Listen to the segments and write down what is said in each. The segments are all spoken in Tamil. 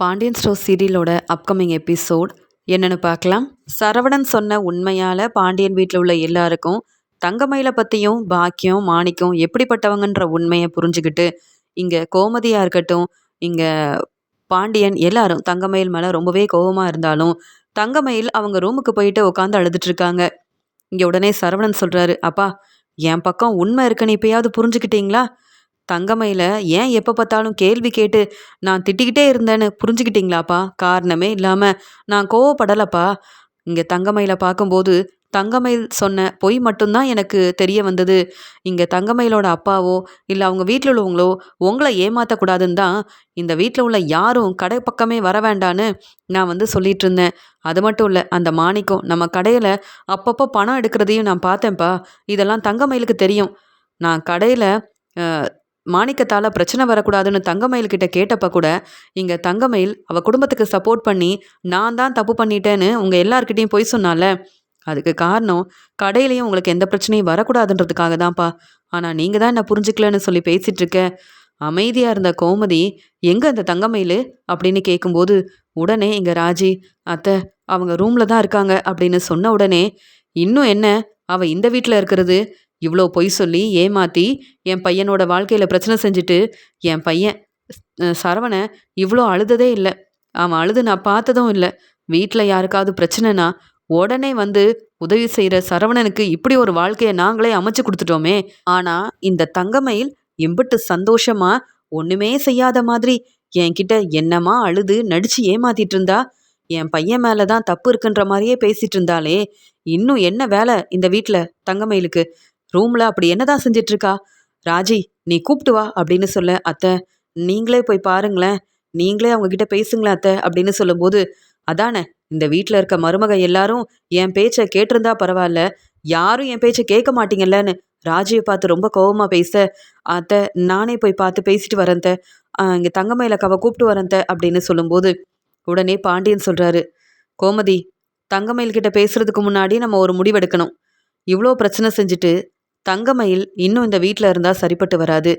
பாண்டியன் ஸ்டோர் சீரியலோட அப்கமிங் எபிசோட் என்னென்னு பார்க்கலாம். சரவணன் சொன்ன உண்மையால் பாண்டியன் வீட்டில் உள்ள எல்லாருக்கும் தங்கமயில பற்றியும் பாக்கியம் மாணிக்கம் எப்படிப்பட்டவங்கன்ற உண்மையை புரிஞ்சுக்கிட்டு இங்கே கோமதியாக இருக்கட்டும் இங்கே பாண்டியன் எல்லாரும் தங்கமயில் மேலே ரொம்பவே கோபமாக இருந்தாலும் தங்கமயில் அவங்க ரூமுக்கு போயிட்டு உட்காந்து அழுதுட்டுருக்காங்க இங்கே உடனே சரவணன் சொல்கிறாரு அப்பா என் பக்கம் உண்மை இருக்குன்னு இப்போயாவது புரிஞ்சுக்கிட்டீங்களா? தங்கமயில ஏன் எப்போ பார்த்தாலும் கேள்வி கேட்டு நான் திட்டிக்கிட்டே இருந்தேன்னு புரிஞ்சுக்கிட்டீங்களாப்பா? காரணமே இல்லாமல் நான் கோவப்படலப்பா. இங்கே தங்கமயில பார்க்கும்போது தங்கமயில் சொன்ன பொய் மட்டும்தான் எனக்கு தெரிய வந்தது. இங்கே தங்கமயிலோட அப்பாவோ இல்லை அவங்க வீட்டில் உள்ளவங்களோ உங்களை ஏமாற்றக்கூடாதுன்னு தான் இந்த வீட்டில் உள்ள யாரும் கடை பக்கமே வர வேண்டான்னு நான் வந்து சொல்லிட்டு இருந்தேன். அது மட்டும் இல்லை அந்த மாணிக்கம் நம்ம கடையில் அப்பப்போ பணம் எடுக்கிறதையும் நான் பார்த்தேன்ப்பா. இதெல்லாம் தங்கமயிலுக்கு தெரியும். நான் கடையில் மாணிக்கத்தால் பிரச்சனை வரக்கூடாதுன்னு தங்கமயில் கிட்ட கேட்டப்ப கூட இங்கே தங்கமயில் அவள் குடும்பத்துக்கு சப்போர்ட் பண்ணி நான் தான் தப்பு பண்ணிட்டேன்னு உங்கள் எல்லார்கிட்டையும் போய் சொன்னால. அதுக்கு காரணம் கடையிலையும் உங்களுக்கு எந்த பிரச்சனையும் வரக்கூடாதுன்றதுக்காக தான்ப்பா. ஆனால் நீங்கள் தான் என்ன புரிஞ்சுக்கலன்னு சொல்லி பேசிகிட்டு இருக்க. அமைதியாக இருந்த கோமதி எங்கே அந்த தங்கமயில்? அப்படின்னு கேட்கும்போது உடனே இங்கே ராஜி அத்தை அவங்க ரூமில் தான் இருக்காங்க அப்படின்னு சொன்ன உடனே இன்னும் என்ன? அவள் இந்த வீட்டில் இருக்கிறது இவ்வளோ பொய் சொல்லி ஏமாற்றி என் பையனோட வாழ்க்கையில் பிரச்சனை செஞ்சுட்டு என் பையன் சரவணை இவ்வளோ அழுததே இல்லை. அவன் அழுது நான் பார்த்ததும் இல்லை. வீட்டில் யாருக்காவது பிரச்சனைனா உடனே வந்து உதவி செய்கிற சரவணனுக்கு இப்படி ஒரு வாழ்க்கையை நாங்களே அமைச்சு கொடுத்துட்டோமே. ஆனால் இந்த தங்கமயில் எம்பிட்டு சந்தோஷமா ஒன்றுமே செய்யாத மாதிரி என்கிட்ட என்னமா அழுது நடிச்சு ஏமாத்திட்டு இருந்தா? என் பையன் மேலே தான் தப்பு இருக்குன்ற மாதிரியே பேசிட்டு இருந்தாலே இன்னும் என்ன வேலை இந்த வீட்டில் தங்கமயிலுக்கு? ரூம்ல அப்படி என்னதான் செஞ்சிட்டு இருக்கா ராஜி நீ கூப்பிட்டு வா அப்படின்னு சொல்ல அத்தை நீங்களே போய் பாருங்களேன். நீங்களே அவங்க கிட்ட பேசுங்களேன் அத்தை அப்படின்னு சொல்லும்போது அதானே இந்த வீட்டில் இருக்க மருமக எல்லாரும் என் பேச்சை கேட்டிருந்தா பரவாயில்ல. யாரும் என் பேச்சை கேட்க மாட்டீங்கல்லன்னு ராஜியை பார்த்து ரொம்ப கோவமா பேச அத்தை நானே போய் பார்த்து பேசிட்டு வரேன் இங்கே தங்கமயில கவ கூப்பிட்டு வரேன் அப்படின்னு சொல்லும்போது உடனே பாண்டியன் சொல்றாரு கோமதி தங்கமயில் கிட்ட பேசுறதுக்கு முன்னாடி நம்ம ஒரு முடிவெடுக்கணும். இவ்வளோ பிரச்சனை செஞ்சுட்டு தங்கமயில் இன்னும் இந்த வீட்டில் இருந்தால் சரிப்பட்டு வராது.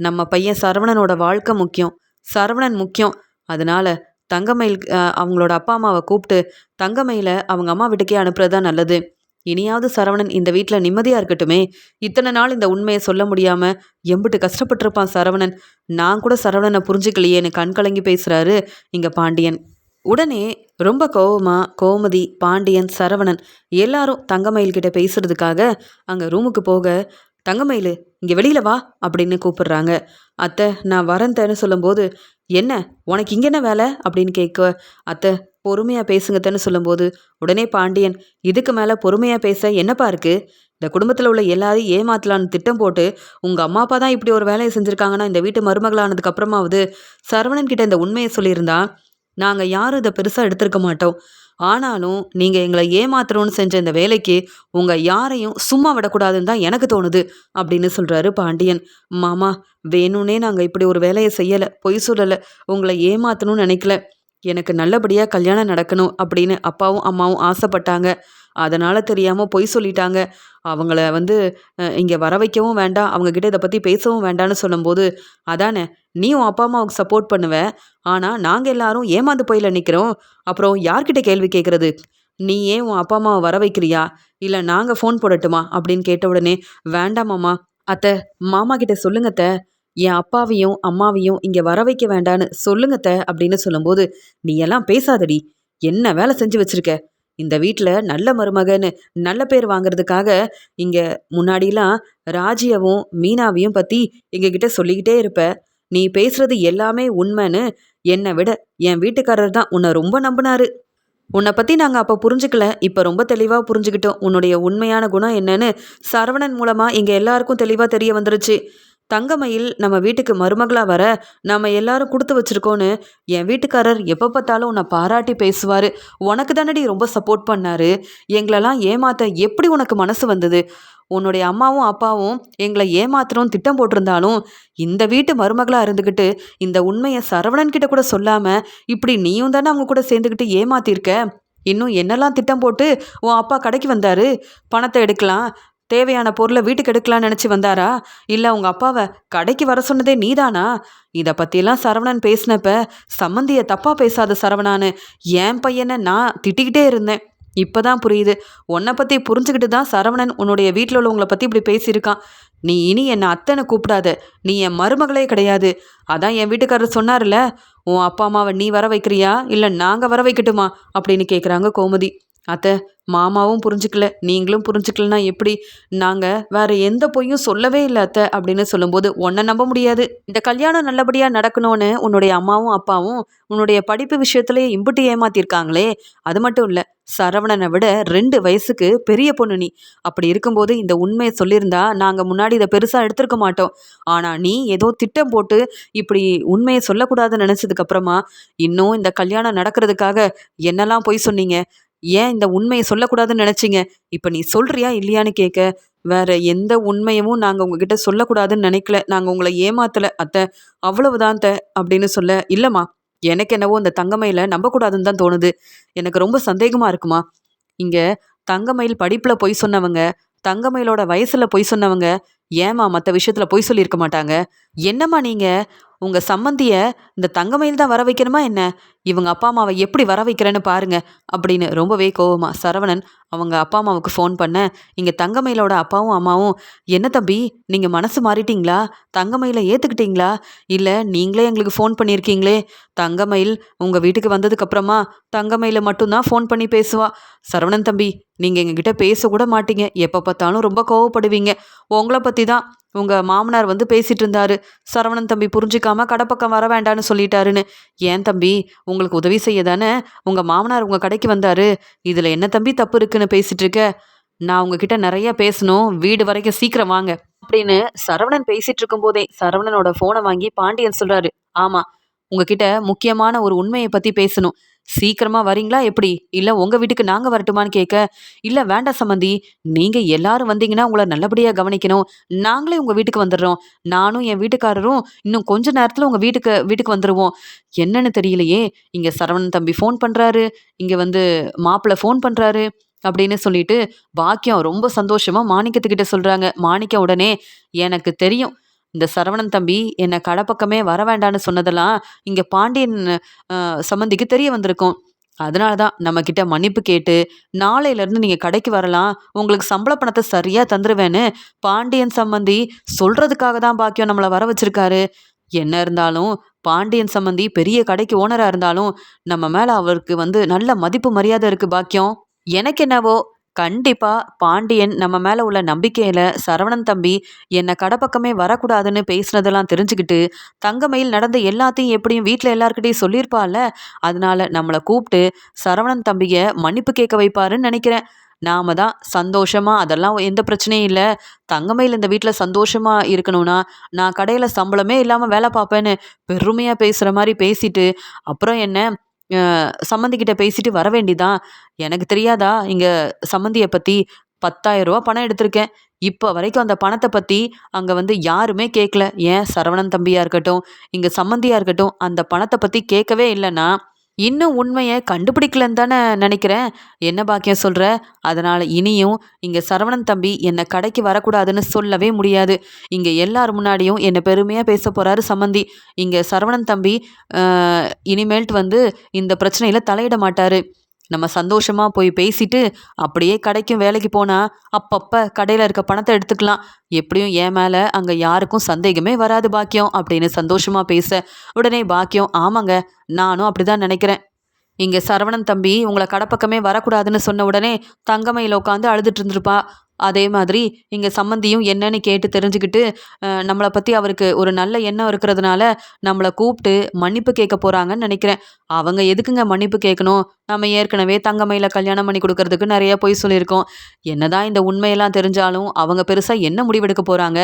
நம்ம பையன் சரவணனோட வாழ்க்கை முக்கியம். சரவணன் முக்கியம். அதனால தங்கமயில் அவங்களோட அப்பா அம்மாவை கூப்பிட்டு தங்கமயில அவங்க அம்மா வீட்டுக்கே அனுப்புறது தான் நல்லது. இனியாவது சரவணன் இந்த வீட்டில் நிம்மதியாக இருக்கட்டுமே. இத்தனை நாள் இந்த உண்மையை சொல்ல முடியாமல் எம்பிட்டு கஷ்டப்பட்டிருப்பான் சரவணன். நான் கூட சரவணனை புரிஞ்சுக்கலையேன்னு கண்கலங்கி பேசுகிறாரு இங்கே பாண்டியன். உடனே ரொம்ப கோவமா கோமதி பாண்டியன் சரவணன் எல்லாரும் தங்கமயில் கிட்ட பேசுறதுக்காக அங்கே ரூமுக்கு போக தங்கமயில் இங்கே வெளியில வா அப்படின்னு கூப்பிடுறாங்க. அத்தை நான் வரேன்த்தேன்னு சொல்லும்போது என்ன உனக்கு இங்கே என்ன வேலை? அப்படின்னு கேட்க அத்தை பொறுமையாக பேசுங்கத்தன்னு சொல்லும்போது உடனே பாண்டியன் இதுக்கு மேலே பொறுமையாக பேச என்னப்பா இருக்கு? இந்த குடும்பத்தில் உள்ள எல்லாரையும் ஏமாத்தலான்னு திட்டம் போட்டு உங்கள் அம்மா அப்பா தான் இப்படி ஒரு வேலையை செஞ்சுருக்காங்கன்னா இந்த வீட்டு மருமகளானதுக்கு அப்புறமாவது சரவணன் கிட்ட இந்த உண்மையை சொல்லியிருந்தா நாங்கள் யாரும் இதை பெருசாக எடுத்திருக்க மாட்டோம். ஆனாலும் நீங்கள் எங்களை ஏமாத்துறோன்னு செஞ்ச இந்த வேலைக்கு உங்கள் யாரையும் சும்மா விடக்கூடாதுன்னு தான் எனக்கு தோணுது அப்படின்னு சொல்கிறாரு பாண்டியன். மாமா வேணும்னே நாங்கள் இப்படி ஒரு வேலையை செய்யலை பொய் சொல்லலை உங்களை ஏமாற்றணும்னு நினைக்கல. எனக்கு நல்லபடியாக கல்யாணம் நடக்கணும் அப்படின்னு அப்பாவும் அம்மாவும் ஆசைப்பட்டாங்க. அதனால் தெரியாமல் பொய் சொல்லிட்டாங்க. அவங்கள வந்து இங்கே வர வைக்கவும் வேண்டாம். அவங்கக்கிட்ட இதை பற்றி பேசவும் வேண்டாம்னு சொல்லும்போது அதானே நீயும் அப்பா அம்மாவுக்கு சப்போர்ட் பண்ணுவ. ஆனால் நாங்கள் எல்லாரும் ஏமாந்து போயில நிற்கிறோம் அப்புறம் யார்கிட்ட கேள்வி கேட்குறது நீ ஏன் உன் அப்பா அம்மாவை வர வைக்கிறியா? இல்லை நாங்கள் ஃபோன் போடட்டுமா? அப்படின்னு கேட்ட உடனே வேண்டாமாம்மா அத்தை மாமா கிட்ட சொல்லுங்கத்த என் அப்பாவையும் அம்மாவையும் இங்கே வர வைக்க வேண்டான்னு சொல்லுங்கத்த அப்படின்னு சொல்லும்போது நீ எல்லாம் பேசாதடி. என்ன வேலை செஞ்சு வச்சிருக்க? இந்த வீட்டில் நல்ல மருமகன்னு நல்ல பேர் வாங்குறதுக்காக இங்கே முன்னாடிலாம் ராஜியவும் மீனாவையும் பற்றி எங்ககிட்ட சொல்லிக்கிட்டே இருப்ப. நீ பேசுறது எல்லாமே உண்மைன்னு என்னை விட என் வீட்டுக்காரர் தான் உன்னை ரொம்ப நம்பினாரு. உன்னை பற்றி நாங்கள் அப்போ புரிஞ்சுக்கல இப்போ ரொம்ப தெளிவாக புரிஞ்சுக்கிட்டோம். உன்னுடைய உண்மையான குணம் என்னன்னு சரவணன் மூலமாக எங்கள் எல்லாருக்கும் தெளிவாக தெரிய வந்துருச்சு. தங்கமயில் நம்ம வீட்டுக்கு மருமகளாக வர நம்ம எல்லாரும் கொடுத்து வச்சிருக்கோன்னு என் வீட்டுக்காரர் எப்போ பார்த்தாலும் உன்னை பாராட்டி பேசுவார். உனக்கு தானடி ரொம்ப சப்போர்ட் பண்ணார். எங்களெல்லாம் ஏமாத்த எப்படி உனக்கு மனசு வந்தது? உன்னுடைய அம்மாவும் அப்பாவும் எங்களை ஏமாத்திரம் திட்டம் போட்டிருந்தாலும் இந்த வீட்டு மருமகளாக இருந்துக்கிட்டு இந்த உண்மையை சரவணன் கிட்ட கூட சொல்லாமல் இப்படி நீயும் தானே அவங்க கூட சேர்ந்துக்கிட்டு ஏமாத்திருக்க? இன்னும் என்னெல்லாம் திட்டம் போட்டு உன் அப்பா கடைக்கு வந்தாரு? பணத்தை எடுக்கலாம் தேவையான பொருளை வீட்டுக்கு எடுக்கலாம்னு நினச்சி வந்தாரா? இல்லை உங்கள் அப்பாவை கடைக்கு வர சொன்னதே நீதானா? இதை பற்றியெல்லாம் சரவணன் பேசினப்ப சம்மந்தியை தப்பாக பேசாத சரவணான்னு என் பையனை நான் திட்டிக்கிட்டே இருந்தேன். இப்போ தான் புரியுது. உன்னை பற்றி புரிஞ்சுக்கிட்டு தான் சரவணன் உன்னுடைய வீட்டில் உள்ளவங்களை பற்றி இப்படி பேசியிருக்கான். நீ இனி என்னை அத்தனை கூப்பிடாத. நீ என் மருமகளே கிடையாது. அதான் என் வீட்டுக்காரர் சொன்னார்ல உன் அப்பா அம்மாவை நீ வர வைக்கிறியா? இல்லை நாங்கள் வர வைக்கட்டுமா? அப்படின்னு கேட்குறாங்க கோமதி. அத்தை மாமாவும் புரிஞ்சுக்கல நீங்களும் புரிஞ்சுக்கலனா எப்படி? நாங்கள் வேற எந்த பொய்யும் சொல்லவே இல்லை அத்தை அப்படின்னு சொல்லும்போது உன்னை நம்ப முடியாது. இந்த கல்யாணம் நல்லபடியாக நடக்கணும்னு உன்னுடைய அம்மாவும் அப்பாவும் உன்னுடைய படிப்பு விஷயத்துலேயே இம்புட்டு ஏமாத்திருக்காங்களே. அது மட்டும் இல்லை சரவணனை விட ரெண்டு வயசுக்கு பெரிய பொண்ணு நீ. அப்படி இருக்கும்போது இந்த உண்மையை சொல்லியிருந்தா நாங்கள் முன்னாடி இதை பெருசாக எடுத்திருக்க மாட்டோம். ஆனால் நீ ஏதோ திட்டம் போட்டு இப்படி உண்மையை சொல்லக்கூடாதுன்னு நினச்சதுக்கு அப்புறமா இன்னும் இந்த கல்யாணம் நடக்கிறதுக்காக என்னெல்லாம் பொய் சொன்னீங்க? ஏன் இந்த உண்மையை சொல்லக்கூடாதுன்னு நினச்சிங்க? இப்போ நீ சொல்றியா இல்லையான்னு கேட்க வேற எந்த உண்மையமும் நாங்கள் உங்ககிட்ட சொல்லக்கூடாதுன்னு நினைக்கல. நாங்கள் உங்களை ஏமாத்தலை. அத்தை அவ்வளவுதான் த அப்படின்னு சொல்ல இல்லைம்மா எனக்கு என்னவோ இந்த தங்கமயில நம்பக்கூடாதுன்னு தான் தோணுது. எனக்கு ரொம்ப சந்தேகமா இருக்குமா? இங்க தங்கமயில் படிப்புல பொய் சொன்னவங்க தங்கமயிலோட வயசுல பொய் சொன்னவங்க ஏமா மற்ற விஷயத்துல பொய் சொல்லியிருக்க மாட்டாங்க? என்னம்மா நீங்கள் உங்கள் சம்மந்திய இந்த தங்கமயில் தான் வர வைக்கணுமா என்ன? இவங்க அப்பா அம்மாவை எப்படி வர வைக்கிறேன்னு பாருங்க அப்படின்னு ரொம்பவே கோவமா சரவணன் அவங்க அப்பா அம்மாவுக்கு ஃபோன் பண்ண இங்கே தங்கமயிலோட அப்பாவும் அம்மாவும் என்ன தம்பி நீங்கள் மனசு மாறிட்டீங்களா? தங்கமயில ஏற்றுக்கிட்டீங்களா இல்லை நீங்களே எங்களுக்கு ஃபோன் பண்ணியிருக்கீங்களே? தங்கமயில் உங்கள் வீட்டுக்கு வந்ததுக்கப்புறமா தங்கமயில மட்டும்தான் ஃபோன் பண்ணி பேசுவா? சரவணன் தம்பி நீங்கள் எங்ககிட்ட பேசக்கூட மாட்டீங்க. எப்போ பார்த்தாலும் ரொம்ப கோவப்படுவீங்க. உங்களை பற்றி தான் உங்கள் மாமனார் வந்து பேசிகிட்டு இருந்தாரு சரவணன் தம்பி புரிஞ்சிக்காம கடப்பக்கம் வர வேண்டான்னு சொல்லிட்டாருன்னு. ஏன் தம்பி? உங்களுக்கு உதவி செய்ய தானே உங்கள் மாமனார் உங்கள் கடைக்கு வந்தார். இதில் என்ன தம்பி தப்பு இருக்குன்னு பேசிகிட்டு இருக்க நான் உங்ககிட்ட நிறைய பேசணும். வீடு வரைக்கும் சீக்கிரம் வாங்க. அப்படின்னு சரவணன் பேசிட்டு இருக்கும் போதே சரவணனோட ஃபோனை வாங்கி பாண்டியன் சொல்கிறாரு ஆமாம் உங்ககிட்ட முக்கியமான ஒரு உண்மையை பற்றி பேசணும். சீக்கிரமா வரீங்களா? எப்படி? இல்ல உங்க வீட்டுக்கு நாங்க வரட்டுமான்னு கேட்க இல்ல வேண்டாம் சம்மந்தி. நீங்க எல்லாரும் வந்தீங்கன்னா உங்களை நல்லபடியா கவனிக்கணும். நாங்களே உங்க வீட்டுக்கு வந்துடுறோம். நானும் என் வீட்டுக்காரரும் இன்னும் கொஞ்ச நேரத்துல உங்க வீட்டுக்கு வீட்டுக்கு வந்துருவோம். என்னன்னு தெரியலையே? இங்க சரவணன் தம்பி ஃபோன் பண்றாரு. இங்க வந்து மாப்பிள்ள ஃபோன் பண்றாரு. அப்படின்னு சொல்லிட்டு பாக்கியம் ரொம்ப சந்தோஷமா மாணிக்கத்துக்கிட்ட சொல்றாங்க. மாணிக்க உடனே எனக்கு தெரியும். இந்த சரவணன் தம்பி என்னை கடப்பக்கமே வர வேண்டான்னு சொன்னதெல்லாம் இங்கே பாண்டியன் சம்மந்திக்கு தெரிய வந்திருக்கும். அதனால தான் நம்மக்கிட்ட மன்னிப்பு கேட்டு நாளையிலேருந்து நீங்கள் கடைக்கு வரலாம். உங்களுக்கு சம்பள பணத்தை சரியாக தந்துடுவேன்னு பாண்டியன் சம்மந்தி சொல்கிறதுக்காக தான் பாக்கியம் நம்மளை வர வச்சுருக்காரு. என்ன இருந்தாலும் பாண்டியன் சம்மந்தி பெரிய கடைக்கு ஓனராக இருந்தாலும் நம்ம மேலே அவருக்கு வந்து நல்ல மதிப்பு மரியாதை இருக்குது பாக்கியம். எனக்கு என்னவோ கண்டிப்பா பாண்டியன் நம்ம மேல உள்ள நம்பிக்கையில சரவணன் தம்பி என்னை கடப்பக்கமே வரக்கூடாதுன்னு பேசுனதெல்லாம் தெரிஞ்சுக்கிட்டு தங்கமயில் நடந்த எல்லாத்தையும் எப்படியும் வீட்டில் எல்லாருக்கிட்டையும் சொல்லியிருப்பாள்ல? அதனால நம்மளை கூப்பிட்டு சரவணன் தம்பிய மன்னிப்பு கேட்க வைப்பாருன்னு நினைக்கிறேன். நாம தான் சந்தோஷமா அதெல்லாம் எந்த பிரச்சனையும் இல்லை. தங்கமயில் இந்த வீட்டில் சந்தோஷமா இருக்கணும்னா நான் கடையில் சம்பளமே இல்லாமல் வேலை பார்ப்பேன்னு பெருமையாக பேசுகிற மாதிரி பேசிட்டு அப்புறம் என்ன சம்மந்திக்கிட்ட பேசிட்டு வர வேண்டிதான் எனக்கு தெரியாதா? இங்கே சம்மந்தியை பற்றி பத்தாயிரம் ரூபா பணம் எடுத்திருக்கேன். இப்போ வரைக்கும் அந்த பணத்தை பற்றி அங்கே வந்து யாருமே கேட்கல ஏன் சரவணன் தம்பியாக இருக்கட்டும் இங்கே சம்மந்தியாக இருக்கட்டும் அந்த பணத்தை பற்றி கேட்கவே இல்லைன்னா இன்னும் உண்மையை கண்டுபிடிக்கலன்னு தானே நினைக்கிறேன். என்ன பாக்கியம் சொல்கிற அதனால் இனியும் இங்கே சரவணன் தம்பி என்னை கடைக்கு வரக்கூடாதுன்னு சொல்லவே முடியாது. இங்கே எல்லார் முன்னாடியும் என்னை பெருமையாக பேச போகிறாரு சம்மந்தி. இங்கே சரவணன் தம்பி இனிமேல்ட்டு வந்து இந்த பிரச்சனையில் தலையிட மாட்டார். நம்ம சந்தோஷமாக போய் பேசிட்டு அப்படியே கடைக்கும் வேலைக்கு போனால் அப்பப்போ கடையில் இருக்க பணத்தை எடுத்துக்கலாம். எப்படியும் என் மேலே அங்கே யாருக்கும் சந்தேகமே வராது பாக்கியம் அப்படின்னு சந்தோஷமாக பேச உடனே பாக்கியம் ஆமாங்க நானும் அப்படி தான் நினைக்கிறேன். இங்கே சரவணன் தம்பி உங்களை கடப்பக்கமே வரக்கூடாதுன்னு சொன்ன உடனே தங்கமையில் உட்காந்து அழுதுட்டு இருந்திருப்பா. அதே மாதிரி இங்கே சம்மந்தியும் என்னன்னு கேட்டு தெரிஞ்சுக்கிட்டு நம்மளை பற்றி அவருக்கு ஒரு நல்ல எண்ணம் இருக்கிறதுனால நம்மளை கூப்பிட்டு மன்னிப்பு கேட்க போகிறாங்கன்னு நினைக்கிறேன். அவங்க எதுக்குங்க மன்னிப்பு கேட்கணும்? நம்ம ஏற்கனவே தங்கமையில் கல்யாணம் பண்ணி கொடுக்கறதுக்கு நிறைய பொய் சொல்லியிருக்கோம். என்னதான் இந்த உண்மையெல்லாம் தெரிஞ்சாலும் அவங்க பெருசாக என்ன முடிவெடுக்க போகிறாங்க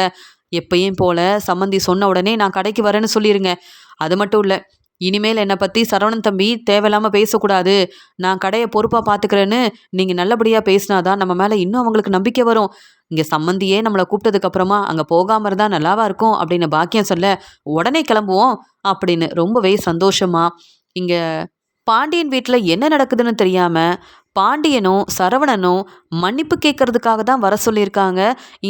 எப்பயும் போல சம்மந்தி சொன்ன உடனே நான் கடைக்கு வரேன்னு சொல்லிடுங்க அது மட்டும் இல்லை இனிமேல் என்னை பற்றி சரவணன் தம்பி தேவையில்லாமல் பேசக்கூடாது. நான் கடையை பொறுப்பாக பார்த்துக்கிறேன்னு நீங்கள் நல்லபடியாக பேசினாதான் நம்ம மேலே இன்னும் அவங்களுக்கு நம்பிக்கை வரும். இங்கே சம்மந்தியே நம்மளை கூப்பிட்டதுக்கப்புறமா அங்கே போகாமல் இருந்தால் நல்லாவா இருக்கும் அப்படின்னு பாக்கியம் சொல்ல உடனே கிளம்புவோம் அப்படின்னு ரொம்பவே சந்தோஷமாக இங்கே பாண்டியன் வீட்டில் என்ன நடக்குதுன்னு தெரியாமல் பாண்டியனும் சரவணனும் மன்னிப்பு கேட்கறதுக்காக தான் வர சொல்லியிருக்காங்க.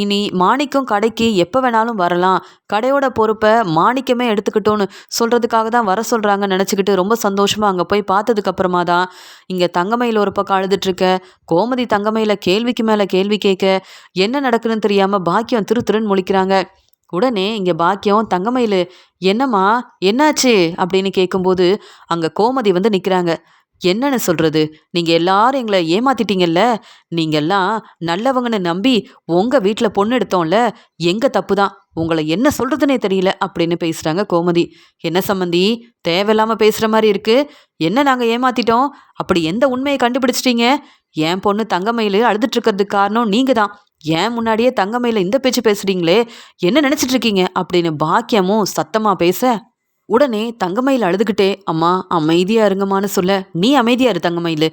இனி மாணிக்கம் கடைக்கு எப்போ வேணாலும் வரலாம். கடையோட பொறுப்பை மாணிக்கமே எடுத்துக்கிட்டோன்னு சொல்கிறதுக்காக தான் வர சொல்கிறாங்க நினச்சிக்கிட்டு ரொம்ப சந்தோஷமாக அங்கே போய் பார்த்ததுக்கப்புறமா தான் இங்கே தங்கமையில் ஒரு பக்கம் அழுதுட்ருக்க கோமதி தங்கமையில் கேள்விக்கு மேலே கேள்வி கேட்க என்ன நடக்குதுன்னு தெரியாமல் பாக்கியம் திரு திருன்னு முழிக்கிறாங்க. உடனே இங்கே பாக்கியம் தங்கமயில் என்னம்மா என்னாச்சு? அப்படின்னு கேட்கும்போது அங்கே கோமதி வந்து நிற்கிறாங்க என்னன்னு சொல்கிறது நீங்கள் எல்லாரும் எங்களை ஏமாத்திட்டீங்கல்ல? நீங்கள்லாம் நல்லவங்கன்னு நம்பி உங்கள் வீட்டில் பொண்ணு எடுத்தோம்ல? எங்கள் தப்பு தான் உங்களை என்ன சொல்கிறதுனே தெரியல அப்படின்னு பேசுகிறாங்க கோமதி. என்ன சம்மந்தி தேவையில்லாமல் பேசுகிற மாதிரி இருக்குது என்ன நாங்கள் ஏமாத்திட்டோம்? அப்படி எந்த உண்மையை கண்டுபிடிச்சிட்டீங்க? என் பொண்ணு தங்கமயில் அழுதுட்டு இருக்கிறதுக்கு காரணம் நீங்கள் தான் ஏன் முன்னாடியே தங்கமையில் இந்த பேச்சு பேசுறீங்களே? என்ன நினைச்சிட்டு இருக்கீங்க அப்படின்னு பாக்கியமும் சத்தமா பேச உடனே தங்கமயில் அழுதுகிட்டே அம்மா அமைதியா இருங்கம்மான்னு சொல்ல நீ அமைதியா இரு தங்கமயில்.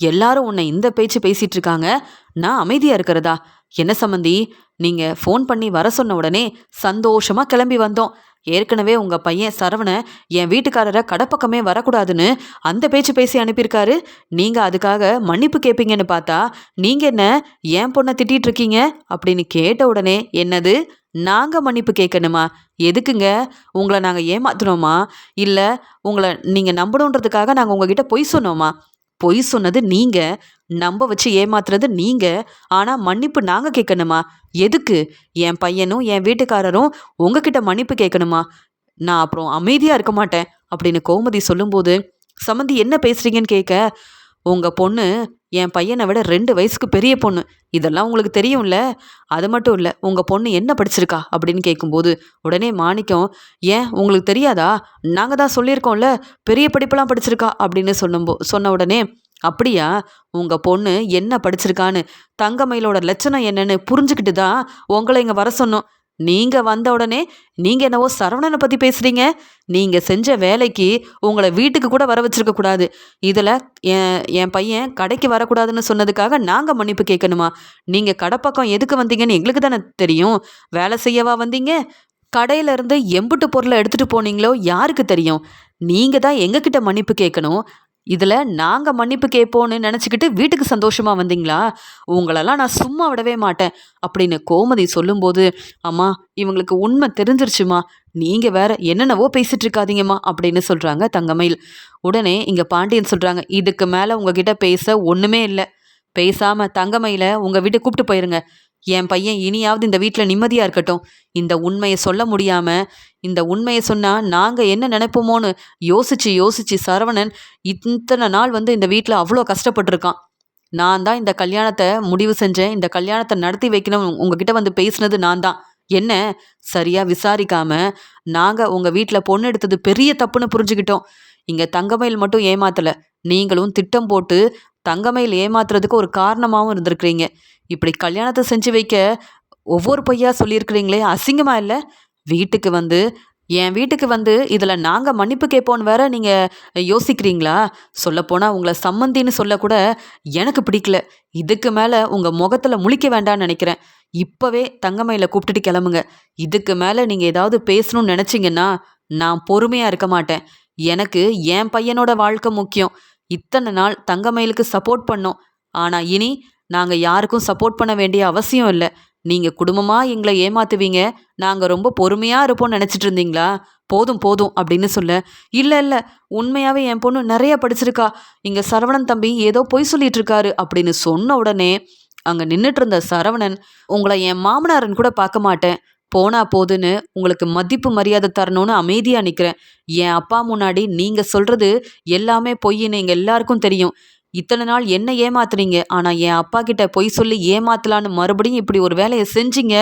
எல்லாரும் உன்னை இந்த பேச்சு பேசிட்டு இருக்காங்க. நான் அமைதியா இருக்கிறதா? என்ன சம்மந்தி நீங்க ஃபோன் பண்ணி வர சொன்ன உடனே சந்தோஷமா கிளம்பி வந்தோம். ஏற்கனவே உங்க பையன் சரவணை என் வீட்டுக்காரரை கடப்பக்கமே வரக்கூடாதுன்னு அந்த பேச்சு பேசி அனுப்பியிருக்காரு. நீங்க அதுக்காக மன்னிப்பு கேட்பீங்கன்னு பார்த்தா நீங்க என்ன என் பொண்ணை திட்டிட்டு இருக்கீங்க அப்படின்னு கேட்ட உடனே என்னது? நாங்க மன்னிப்பு கேட்கணுமா? எதுக்குங்க? உங்களை நாங்கள் ஏமாத்துனோமா? இல்லை உங்களை நீங்கள் நம்பணுன்றதுக்காக நாங்கள் உங்ககிட்ட பொய் சொன்னோமா? பொய் சொன்னது நீங்கள் நம்ப வச்சு ஏமாத்துறது நீங்கள் ஆனால் மன்னிப்பு நாங்கள் கேட்கணுமா எதுக்கு? என் பையனும் என் வீட்டுக்காரரும் உங்ககிட்ட மன்னிப்பு கேட்கணுமா நான் அப்புறம் அமைதியாக இருக்க மாட்டேன் அப்படின்னு கோமதி சொல்லும்போது சம்மந்தி என்ன பேசுறீங்கன்னு கேட்க உங்கள் பொண்ணு என் பையனை விட ரெண்டு வயசுக்கு பெரிய பொண்ணு. இதெல்லாம் உங்களுக்கு தெரியும்ல? அது மட்டும் இல்லை உங்கள் பொண்ணு என்ன படிச்சிருக்கா? அப்படின்னு கேட்கும்போது உடனே மாணிக்கம் ஏன் உங்களுக்கு தெரியாதா? நாங்கள் தான் சொல்லியிருக்கோம்ல பெரிய படிப்பெல்லாம் படிச்சிருக்கா? அப்படின்னு சொன்னபோ சொன்ன உடனே அப்படியா? உங்கள் பொண்ணு என்ன படிச்சிருக்கான்னு தங்கமயிலோட லட்சணம் என்னன்னு புரிஞ்சுக்கிட்டு தான் உங்களை இங்கே வர சொன்னோம். நீங்கள் வந்த உடனே நீங்கள் என்னவோ சரவணனை பற்றி பேசுகிறீங்க நீங்கள் செஞ்ச வேலைக்கு உங்களை வீட்டுக்கு கூட வர வச்சிருக்க கூடாது. இதில் என் என் பையன் கடைக்கு வரக்கூடாதுன்னு சொன்னதுக்காக நாங்கள் மன்னிப்பு கேட்கணுமா? நீங்கள் கடைப்பக்கம் எதுக்கு வந்தீங்கன்னு எங்களுக்கு தானே தெரியும். வேலை செய்யவா வந்தீங்க? கடையிலேருந்து எம்புட்டு பொருளை எடுத்துகிட்டு போனீங்களோ யாருக்கு தெரியும்? நீங்கள் தான் எங்ககிட்ட மன்னிப்பு கேட்கணும். இதில் நாங்கள் மன்னிப்பு கேட்போன்னு நினச்சிக்கிட்டு வீட்டுக்கு சந்தோஷமாக வந்தீங்களா? உங்களெல்லாம் நான் சும்மா விடவே மாட்டேன் அப்படின்னு கோமதி சொல்லும்போது அம்மா இவங்களுக்கு உண்மை தெரிஞ்சிருச்சுமா நீங்கள் வேற என்னென்னவோ பேசிட்டு இருக்காதீங்கம்மா அப்படின்னு சொல்கிறாங்க தங்கமயில். உடனே இங்கே பாண்டியன் சொல்கிறாங்க இதுக்கு மேலே உங்ககிட்ட பேச ஒன்றுமே இல்லை பேசாமல் தங்கமயில உங்கள் வீட்டை கூப்பிட்டு போயிருங்க என் பையன் இனியாவது இந்த வீட்டில் நிம்மதியாக இருக்கட்டும். இந்த உண்மையை சொல்ல முடியாமல் இந்த உண்மையை சொன்னால் நாங்கள் என்ன நினைப்போமோன்னு யோசித்து யோசித்து சரவணன் இத்தனை நாள் வந்து இந்த வீட்டில் அவ்வளோ கஷ்டப்பட்டிருக்கான். நான் தான் இந்த கல்யாணத்தை முடிவு செஞ்சேன். இந்த கல்யாணத்தை நடத்தி வைக்கணும். உங்ககிட்ட வந்து பேசினது நான் தான். என்ன? சரியாக விசாரிக்காம நாங்கள் உங்கள் வீட்டில் பொண்ணு எடுத்தது பெரிய தப்புன்னு புரிஞ்சுக்கிட்டோம். இங்கே தங்கமயில் மட்டும் ஏமாத்தலை. நீங்களும் திட்டம் போட்டு தங்கமயில் ஏமாத்துறதுக்கு ஒரு காரணமாகவும் இருந்திருக்கிறீங்க. இப்படி கல்யாணத்தை செஞ்சு வைக்க ஒவ்வொரு பொய்யா சொல்லியிருக்கிறீங்களே அசிங்கமா இல்லை? வீட்டுக்கு வந்து என் வீட்டுக்கு வந்து இதில் நாங்கள் மன்னிப்பு கேட்போன்னு வேற நீங்கள் யோசிக்கிறீங்களா? சொல்லப்போனால் உங்களை சம்மந்தின்னு சொல்லக்கூட எனக்கு பிடிக்கல. இதுக்கு மேலே உங்கள் முகத்தில் முழிக்க வேண்டாம்னு நினைக்கிறேன். இப்போவே தங்கமயில கூப்பிட்டுட்டு கிளம்புங்க. இதுக்கு மேலே நீங்கள் ஏதாவது பேசணும்னு நினச்சிங்கன்னா நான் பொறுமையாக இருக்க மாட்டேன். எனக்கு என் பையனோட வாழ்க்கை முக்கியம். இத்தனை நாள் தங்கமயிலுக்கு சப்போர்ட் பண்ணோம். ஆனால் இனி நாங்கள் யாருக்கும் சப்போர்ட் பண்ண வேண்டிய அவசியம் இல்லை. நீங்கள் குடும்பமாக எங்களை ஏமாத்துவீங்க. நாங்கள் ரொம்ப பொறுமையாக இருப்போம்னு நினச்சிட்டு இருந்தீங்களா? போதும் போதும் அப்படின்னு சொல்ல இல்லை இல்லை. உண்மையாகவே என் பொண்ணு நிறைய படிச்சிருக்கா. இங்கே சரவணன் தம்பி ஏதோ பொய் சொல்லிட்டு இருக்காரு அப்படின்னு சொன்ன உடனே அங்கே நின்றுட்டு இருந்த சரவணன் உங்களை என் மாமனாரன் கூட பார்க்க மாட்டேன். போனா போதுன்னு உங்களுக்கு மதிப்பு மரியாதை தரணும்னு அமைதியாக நிற்கிறேன் என் அப்பா முன்னாடி நீங்கள் சொல்கிறது எல்லாமே பொய்ன்னு எங்கள் எல்லாருக்கும் தெரியும். இத்தனை நாள் என்ன ஏமாத்துறீங்க ஆனால் என் அப்பா கிட்ட பொய் சொல்லி ஏமாத்தலான்னு மறுபடியும் இப்படி ஒரு வேலையை செஞ்சீங்க?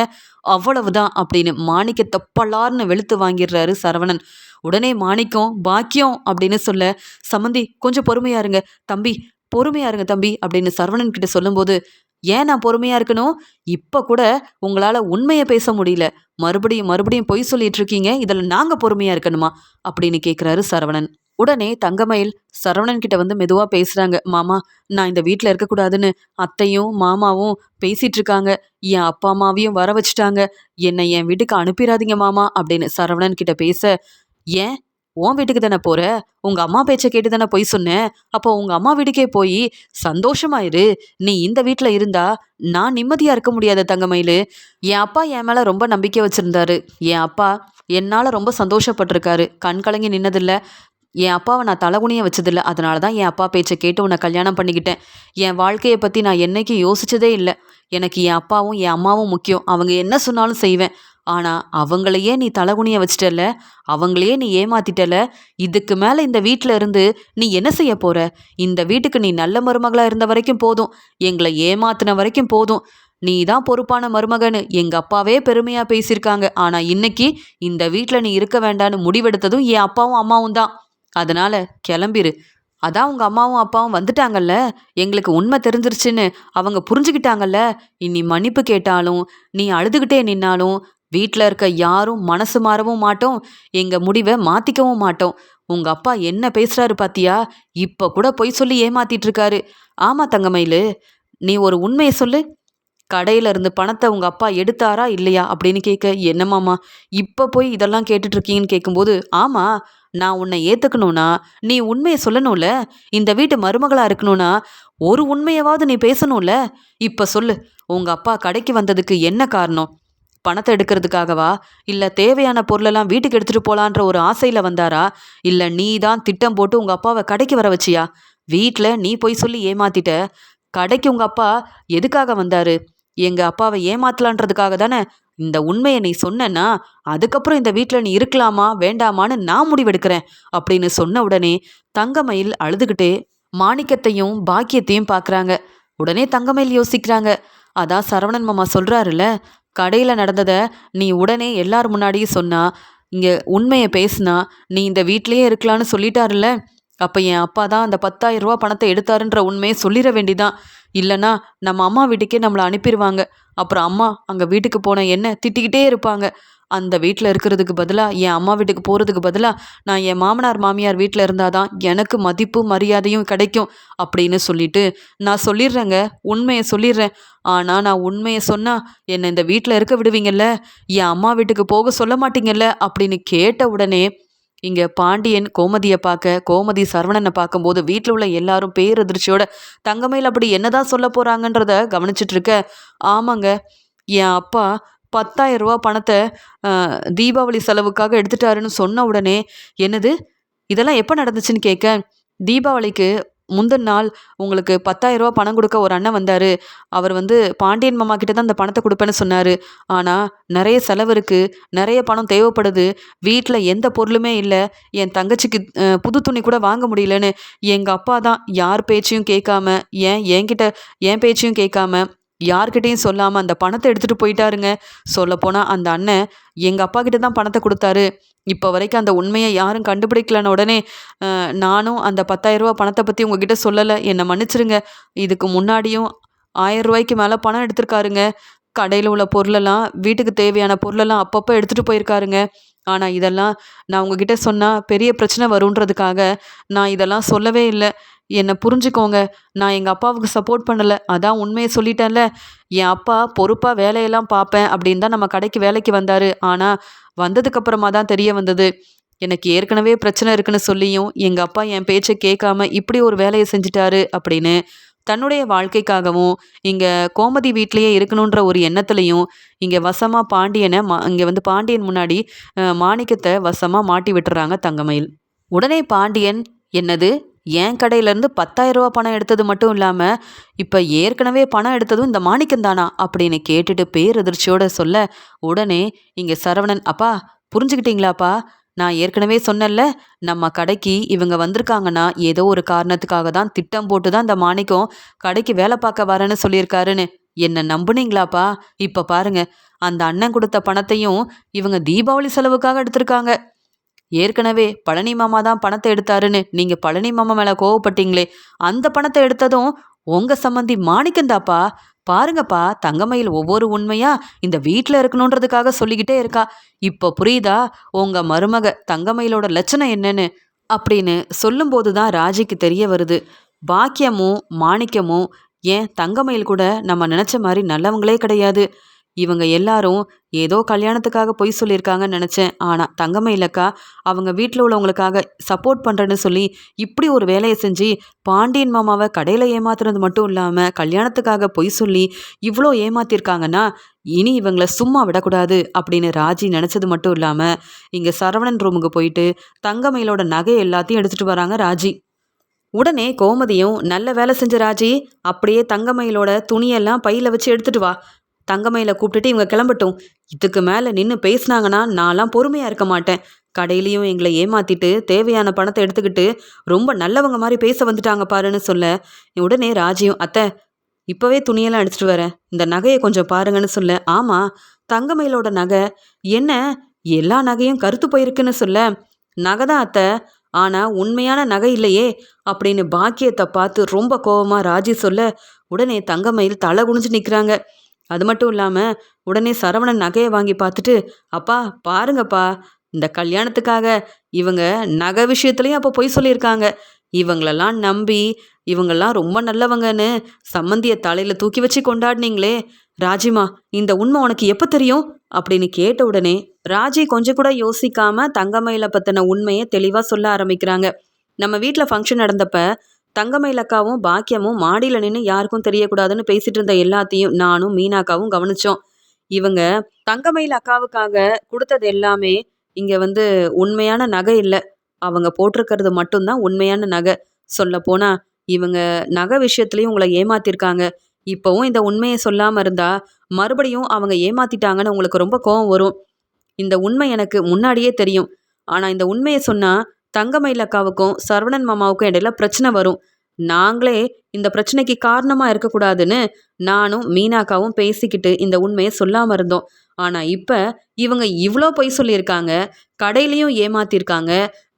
அவ்வளவுதான் அப்படின்னு மாணிக்க தப்பலார்னு வெளுத்து வாங்கிடுறாரு சரவணன். உடனே மாணிக்கம் பாக்கியம் அப்படின்னு சொல்ல சம்மந்தி கொஞ்சம் பொறுமையா இருங்க. தம்பி பொறுமையா இருங்க தம்பி அப்படின்னு சரவணன் கிட்ட சொல்லும்போது ஏன் நான் பொறுமையா இருக்கணும்? இப்போ கூட உங்களால் உண்மையை பேச முடியல. மறுபடியும் மறுபடியும் பொய் சொல்லிட்டு இருக்கீங்க. இதில் நாங்கள் பொறுமையா இருக்கணுமா? அப்படின்னு கேட்குறாரு சரவணன். உடனே தங்கமயில் சரவணன் கிட்ட வந்து மெதுவா பேசுறாங்க. மாமா நான் இந்த வீட்டில் இருக்கக்கூடாதுன்னு அத்தையும் மாமாவும் பேசிட்டு இருக்காங்க. என் அப்பா அம்மாவையும் வர வச்சுட்டாங்க. என்னை என் வீட்டுக்கு அனுப்பிடாதீங்க மாமா அப்படின்னு சரவணன் கிட்ட பேச ஏன்? உன் வீட்டுக்கு தானே போற? உங்க அம்மா பேச்சை கேட்டு தானே போய் சொன்னேன் அப்போ உங்க அம்மா வீட்டுக்கே போய் சந்தோஷமாயிரு. நீ இந்த வீட்டில் இருந்தா நான் நிம்மதியா இருக்க முடியாத தங்கமயிலு. என் அப்பா என் மேல ரொம்ப நம்பிக்கை வச்சிருந்தாரு. என் அப்பா என்னால் ரொம்ப சந்தோஷப்பட்டிருக்காரு. கண் கலங்கி நின்னதில்ல. என் அப்பாவை நான் தலகுனிய வச்சதில்ல. அதனால தான் என் அப்பா பேச்சை கேட்டு உன்னை கல்யாணம் பண்ணிக்கிட்டேன். என் வாழ்க்கையை பற்றி நான் என்றைக்கும் யோசிச்சதே இல்லை. எனக்கு என் அப்பாவும் என் அம்மாவும் முக்கியம். அவங்க என்ன சொன்னாலும் செய்வேன். ஆனால் அவங்களையே நீ தலகுனிய வச்சிட்டல அவங்களையே நீ ஏமாத்திட்டல இதுக்கு மேலே இந்த வீட்டில் இருந்து நீ என்ன செய்ய போற? இந்த வீட்டுக்கு நீ நல்ல மருமகளாக இருந்த வரைக்கும் போதும். எங்களை ஏமாத்தின வரைக்கும் போதும். நீ தான் பொறுப்பான மருமகன்னு எங்க அப்பாவே பெருமையா பேசியிருக்காங்க. ஆனா இன்னைக்கு இந்த வீட்டில் நீ இருக்க வேண்டான்னு முடிவெடுத்ததும் என் அப்பாவும் அம்மாவும் தான். அதனால கிளம்பிரு. அதான் உங்க அம்மாவும் அப்பாவும் வந்துட்டாங்கல்ல? எங்களுக்கு உண்மை தெரிஞ்சிருச்சுன்னு அவங்க புரிஞ்சுக்கிட்டாங்கல்ல? இனி மன்னிப்பு கேட்டாலும் நீ அழுதுகிட்டே நின்னாலும் வீட்டில் இருக்க யாரும் மனசு மாறவும் மாட்டோம் எங்கள் முடிவை மாற்றிக்கவும் மாட்டோம். உங்கள் அப்பா என்ன பேசுகிறாரு பாத்தியா? இப்போ கூட பொய் சொல்லி ஏமாத்திட்டு ஆமாம் தங்கமயிலு நீ ஒரு உண்மையை சொல்லு. கடையில இருந்து பணத்தை உங்க அப்பா எடுத்தாரா இல்லையா அப்படின்னு கேட்க என்னமாமா இப்போ போய் இதெல்லாம் கேட்டுட்டு இருக்கீங்கன்னு கேட்கும்போது ஆமா நான் உன்னை ஏத்துக்கணும்னா நீ உண்மையை சொல்லணும்ல? இந்த வீட்டு மருமகளா இருக்கணும்னா ஒரு உண்மையவாவது நீ பேசணும்ல? இப்ப சொல்லு உங்க அப்பா கடைக்கு வந்ததுக்கு என்ன காரணம்? பணத்தை எடுக்கிறதுக்காகவா? இல்லை தேவையான பொருளெல்லாம் வீட்டுக்கு எடுத்துட்டு போகலான்ற ஒரு ஆசையில் வந்தாரா? இல்லை நீ தான் திட்டம் போட்டு உங்கள் அப்பாவை கடைக்கு வர வச்சியா? வீட்டில் நீ போய் சொல்லி ஏமாத்திட்ட. கடைக்கு உங்கள் அப்பா எதுக்காக வந்தாரு? எங்கள் அப்பாவை ஏமாத்தலான்றதுக்காக தானே இந்த உண்மையை நீ சொன்னேன்னா அதுக்கப்புறம் இந்த வீட்டில் நீ இருக்கலாமா வேண்டாமான்னு நான் முடிவெடுக்கிறேன் அப்படின்னு சொன்ன உடனே தங்கமயில் அழுதுகிட்டே மாணிக்கத்தையும் பாக்கியத்தையும் பார்க்குறாங்க உடனே தங்கமயில் யோசிக்கிறாங்க. அதான் சரவணன் மாமா சொல்கிறாருல்ல கடையில் நடந்ததை நீ உடனே எல்லார் முன்னாடியும் சொன்னா இங்கே உண்மையை பேசுனா நீ இந்த வீட்லேயே இருக்கலான்னு சொல்லிட்டாருல்ல? அப்போ என் அப்பா தான் அந்த பத்தாயிரம் ரூபா பணத்தை எடுத்தாருன்ற உண்மையை சொல்லிட வேண்டிதான். இல்லைன்னா நம்ம அம்மா வீட்டுக்கே நம்மளை அனுப்பிடுவாங்க அப்புறம் அம்மா அங்கே வீட்டுக்கு போன என்ன? திட்டிக்கிட்டே இருப்பாங்க. அந்த வீட்டில் இருக்கிறதுக்கு பதிலாக என் அம்மா வீட்டுக்கு போகிறதுக்கு பதிலாக நான் என் மாமனார் மாமியார் வீட்டில் இருந்தால் தான் எனக்கு மதிப்பு மரியாதையும் கிடைக்கும் அப்படின்னு சொல்லிட்டு நான் சொல்லிடுறேங்க. உண்மையை சொல்லிடுறேன். ஆனால் நான் உண்மையை சொன்னால் என்னை இந்த வீட்டில் இருக்க விடுவீங்கல்ல? என் அம்மா வீட்டுக்கு போக சொல்ல மாட்டீங்கல்ல? அப்படின்னு கேட்ட உடனே இங்கே பாண்டியன் கோமதியை பார்க்க கோமதி சரவணனை பார்க்கும்போது வீட்டில் உள்ள எல்லாரும் பேரதிர்ச்சியோட தங்கமையில் அப்படி என்னதான் சொல்ல போகிறாங்கன்றத கவனிச்சிட்ருக்க ஆமாங்க. என் அப்பா பத்தாயிரம் ரூபா பணத்தை தீபாவளி செலவுக்காக எடுத்துட்டாருன்னு சொன்ன உடனே என்னது? இதெல்லாம் எப்போ நடந்துச்சுன்னு கேட்க தீபாவளிக்கு முந்தின நாள் உங்களுக்கு பத்தாயிரம் ரூபா பணம் கொடுக்க ஒரு அண்ணன் வந்தார். அவர் வந்து பாண்டியன் மாமா கிட்ட தான் அந்த பணத்தை கொடுப்பேன்னு சொன்னார். ஆனால் நிறைய செலவு இருக்குது நிறைய பணம் தேவைப்படுது வீட்டில் எந்த பொருளுமே இல்லை என் தங்கச்சிக்கு புது துணி கூட வாங்க முடியலன்னு எங்கள் அப்பா தான் யார் பேச்சையும் கேட்காம ஏன் என்கிட்ட என் பேச்சையும் கேட்காம யார்கிட்டையும் சொல்லாமல் அந்த பணத்தை எடுத்துகிட்டு போயிட்டாருங்க. சொல்லப்போனால் அந்த அண்ணன் எங்கள் அப்பா கிட்ட தான் பணத்தை கொடுத்தாரு. இப்போ வரைக்கும் அந்த உண்மையை யாரும் கண்டுபிடிக்கலன்னு உடனே நானும் அந்த பத்தாயிரரூபா பணத்தை பற்றி உங்ககிட்ட சொல்லலை. என்னை மன்னிச்சிருங்க. இதுக்கு முன்னாடியும் ஆயிரம் ரூபாய்க்கு மேலே பணம் எடுத்திருக்காருங்க. கடையில் உள்ள பொருளெல்லாம் வீட்டுக்கு தேவையான பொருளெல்லாம் அப்பப்போ எடுத்துகிட்டு போயிருக்காருங்க. ஆனால் இதெல்லாம் நான் உங்ககிட்ட சொன்னால் பெரிய பிரச்சனை வருன்றதுக்காக நான் இதெல்லாம் சொல்லவே இல்லை. என்னை புரிஞ்சுக்கோங்க. நான் எங்கள் அப்பாவுக்கு சப்போர்ட் பண்ணலை. அதான் உண்மையை சொல்லிட்டேன்ல. என் அப்பா பொறுப்பாக வேலையெல்லாம் பார்ப்பேன் அப்படின்னு தான் நம்ம கடைக்கு வேலைக்கு வந்தார். ஆனால் வந்ததுக்கப்புறமா தான் தெரிய வந்தது. எனக்கு ஏற்கனவே பிரச்சனை இருக்குன்னு சொல்லியும் எங்கள் அப்பா என் பேச்சை கேட்காம இப்படி ஒரு வேலையை செஞ்சிட்டாரு அப்படின்னு தன்னுடைய வாழ்க்கைக்காகவும் இங்கே கோமதி வீட்லேயே இருக்கணுன்ற ஒரு எண்ணத்துலையும் இங்கே வசமாக பாண்டியனை மா இங்கே வந்து பாண்டியன் முன்னாடி மாணிக்கத்தை வசமாக மாட்டி விட்டுறாங்க தங்கமயில். உடனே பாண்டியன் என்னது? என் கடையிலேருந்து பத்தாயிரம் ரூபா பணம் எடுத்தது மட்டும் இல்லாமல் இப்போ ஏற்கனவே பணம் எடுத்ததும் இந்த மாணிக்கம் தானா? அப்படின்னு கேட்டுட்டு பேரதிர்ச்சியோட சொல்ல உடனே இங்கே சரவணன் அப்பா புரிஞ்சுக்கிட்டீங்களாப்பா? நான் ஏற்கனவே சொன்னேன்ல நம்ம கடைக்கு இவங்க வந்திருக்காங்கன்னா ஏதோ ஒரு காரணத்துக்காக தான் திட்டம் போட்டு தான் இந்த மாணிக்கம் கடைக்கு வேலை பார்க்க வரேன்னு சொல்லியிருக்காருன்னு. என்ன நம்புனீங்களாப்பா? இப்போ பாருங்க அந்த அண்ணன் கொடுத்த பணத்தையும் இவங்க தீபாவளி செலவுக்காக எடுத்திருக்காங்க. ஏற்கனவே பழனி மாமா தான் பணத்தை எடுத்தாருன்னு நீங்க பழனி மாமா மேல கோவப்பட்டீங்களே அந்த பணத்தை எடுத்ததும் உங்க சம்மந்தி மாணிக்கந்தாப்பா பாருங்கப்பா தங்கமயில் ஒவ்வொரு உண்மையா இந்த வீட்டில் இருக்கணுன்றதுக்காக சொல்லிக்கிட்டே இருக்கா. இப்போ புரியுதா? உங்க மருமக தங்கமயிலோட லட்சணம் என்னன்னு? அப்படின்னு சொல்லும்போது தான் ராஜிக்கு தெரிய வருது. பாக்கியமும் மாணிக்கமும் ஏன் தங்கமயில் கூட நம்ம நினச்ச மாதிரி நல்லவங்களே கிடையாது. இவங்க எல்லாரும் ஏதோ கல்யாணத்துக்காக பொய் சொல்லியிருக்காங்கன்னு நினச்சேன். ஆனால் தங்கமயிலக்கா அவங்க வீட்டில் உள்ளவங்களுக்காக சப்போர்ட் பண்ணுறேன்னு சொல்லி இப்படி ஒரு வேலையை செஞ்சு பாண்டியன் மாமாவை கடையில் ஏமாத்துறது மட்டும் இல்லாமல் கல்யாணத்துக்காக பொய் சொல்லி இவ்வளோ ஏமாத்திருக்காங்கன்னா இனி இவங்கள சும்மா விடக்கூடாது அப்படின்னு ராஜி நினச்சது மட்டும் இல்லாமல் இங்கே சரவணன் ரூமுக்கு போயிட்டு தங்கமயிலோட நகை எல்லாத்தையும் எடுத்துகிட்டு வராங்க ராஜி. உடனே கோமதியும் நல்ல வேலை செஞ்ச ராஜி அப்படியே தங்கமயிலோட துணியெல்லாம் பையில் வச்சு எடுத்துட்டு வா. தங்கமயில கூப்பிட்டுட்டு இவங்க கிளம்பட்டும். இதுக்கு மேலே நின்று பேசினாங்கன்னா நான்லாம் பொறுமையாக இருக்க மாட்டேன். கடையிலையும் எங்களை ஏமாத்திட்டு தேவையான பணத்தை எடுத்துக்கிட்டு ரொம்ப நல்லவங்க மாதிரி பேச வந்துட்டாங்க பாருன்னு சொல்ல. உடனே ராஜியும் அத்தை இப்போவே துணியெல்லாம் அடிச்சிட்டு வரேன். இந்த நகையை கொஞ்சம் பாருங்கன்னு சொல்ல. ஆமாம் தங்கமயிலோட நகை. என்ன? எல்லா நகையும் கருத்து போயிருக்குன்னு சொல்ல. நகை தான் அத்தை. ஆனால் உண்மையான நகை இல்லையே அப்படின்னு பாக்கியத்தை பார்த்து ரொம்ப கோவமாக ராஜி சொல்ல. உடனே தங்கமயில் தலை குனிஞ்சு நிற்கிறாங்க அது மட்டும் இல்லாமல் உடனே சரவணன் நகையை வாங்கி பார்த்துட்டு அப்பா பாருங்கப்பா இந்த கல்யாணத்துக்காக இவங்க நகை விஷயத்துலையும் அப்போ பொய் சொல்லியிருக்காங்க. இவங்களெல்லாம் நம்பி இவங்கெல்லாம் ரொம்ப நல்லவங்கன்னு சம்மந்திய தலையில் தூக்கி வச்சு கொண்டாடினீங்களே. ராஜிமா இந்த உண்மை உனக்கு எப்போ தெரியும்? அப்படின்னு கேட்ட உடனே ராஜி கொஞ்சம் கூட யோசிக்காம தங்கமயில பற்றின உண்மையை தெளிவாக சொல்ல ஆரம்பிக்கிறாங்க. நம்ம வீட்டில் ஃபங்க்ஷன் நடந்தப்ப தங்கமயிலக்காவும் பாக்கியமும் மாடியில் நின்று யாருக்கும் தெரியக்கூடாதுன்னு பேசிட்டு இருந்த எல்லாத்தையும் நானும் மீனாக்காவும் கவனிச்சோம். இவங்க தங்கமயில் அக்காவுக்காக கொடுத்தது எல்லாமே இங்கே வந்து உண்மையான நகை இல்லை. அவங்க போட்டிருக்கிறது மட்டும்தான் உண்மையான நகை. சொல்ல போனா இவங்க நகை விஷயத்துலையும் உங்களை ஏமாத்திருக்காங்க. இப்போவும் இந்த உண்மையை சொல்லாமல் இருந்தா மறுபடியும் அவங்க ஏமாத்திட்டாங்கன்னு உங்களுக்கு ரொம்ப கோவம் வரும். இந்த உண்மை எனக்கு முன்னாடியே தெரியும். ஆனால் இந்த உண்மையை சொன்னால் தங்கமயில் அக்காவுக்கும் சரவணன் மாமாவுக்கும் இடையில பிரச்சனை வரும். நாங்களே இந்த பிரச்சனைக்கு காரணமாக இருக்கக்கூடாதுன்னு நானும் மீனாக்காவும் பேசிக்கிட்டு இந்த உண்மையை சொல்லாமல் இருந்தோம். ஆனால் இப்போ இவங்க இவ்வளோ பொய் சொல்லியிருக்காங்க கடையிலையும் ஏமாத்திருக்காங்க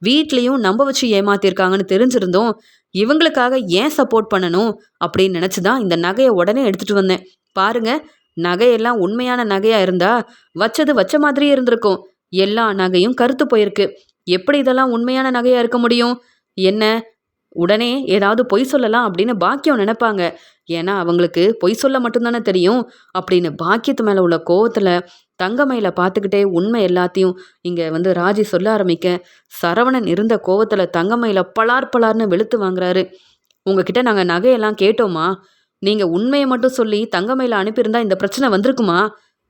வீட்லேயும் நம்ப வச்சு ஏமாத்திருக்காங்கன்னு தெரிஞ்சிருந்தோம் இவங்களுக்காக ஏன் சப்போர்ட் பண்ணணும் அப்படின்னு நினச்சி தான் இந்த நகையை உடனே எடுத்துகிட்டு வந்தேன். பாருங்க நகையெல்லாம் உண்மையான நகையாக இருந்தா வச்சது வச்ச மாதிரியே இருந்திருக்கும். எல்லா நகையும் கருத்து போயிருக்கு. எப்படி இதெல்லாம் உண்மையான நகையாக இருக்க முடியும்? என்ன? உடனே ஏதாவது பொய் சொல்லலாம் அப்படின்னு பாக்கியம் நினைப்பாங்க. ஏன்னா அவங்களுக்கு பொய் சொல்ல மட்டும்தானே தெரியும். அப்படின்னு பாக்கியத்து மேலே உள்ள கோவத்தில் தங்கமயில பார்த்துக்கிட்டே உண்மை எல்லாத்தையும் இங்கே வந்து ராஜி சொல்ல ஆரம்பிக்க சரவணன் இருந்த கோவத்தில் தங்கமயில பலார் பலார்னு வெளுத்து வாங்குறாரு. உங்ககிட்ட நாங்கள் நகையெல்லாம் கேட்டோமா? நீங்கள் உண்மையை மட்டும் சொல்லி தங்கமயில அனுப்பியிருந்தா இந்த பிரச்சனை வந்திருக்குமா?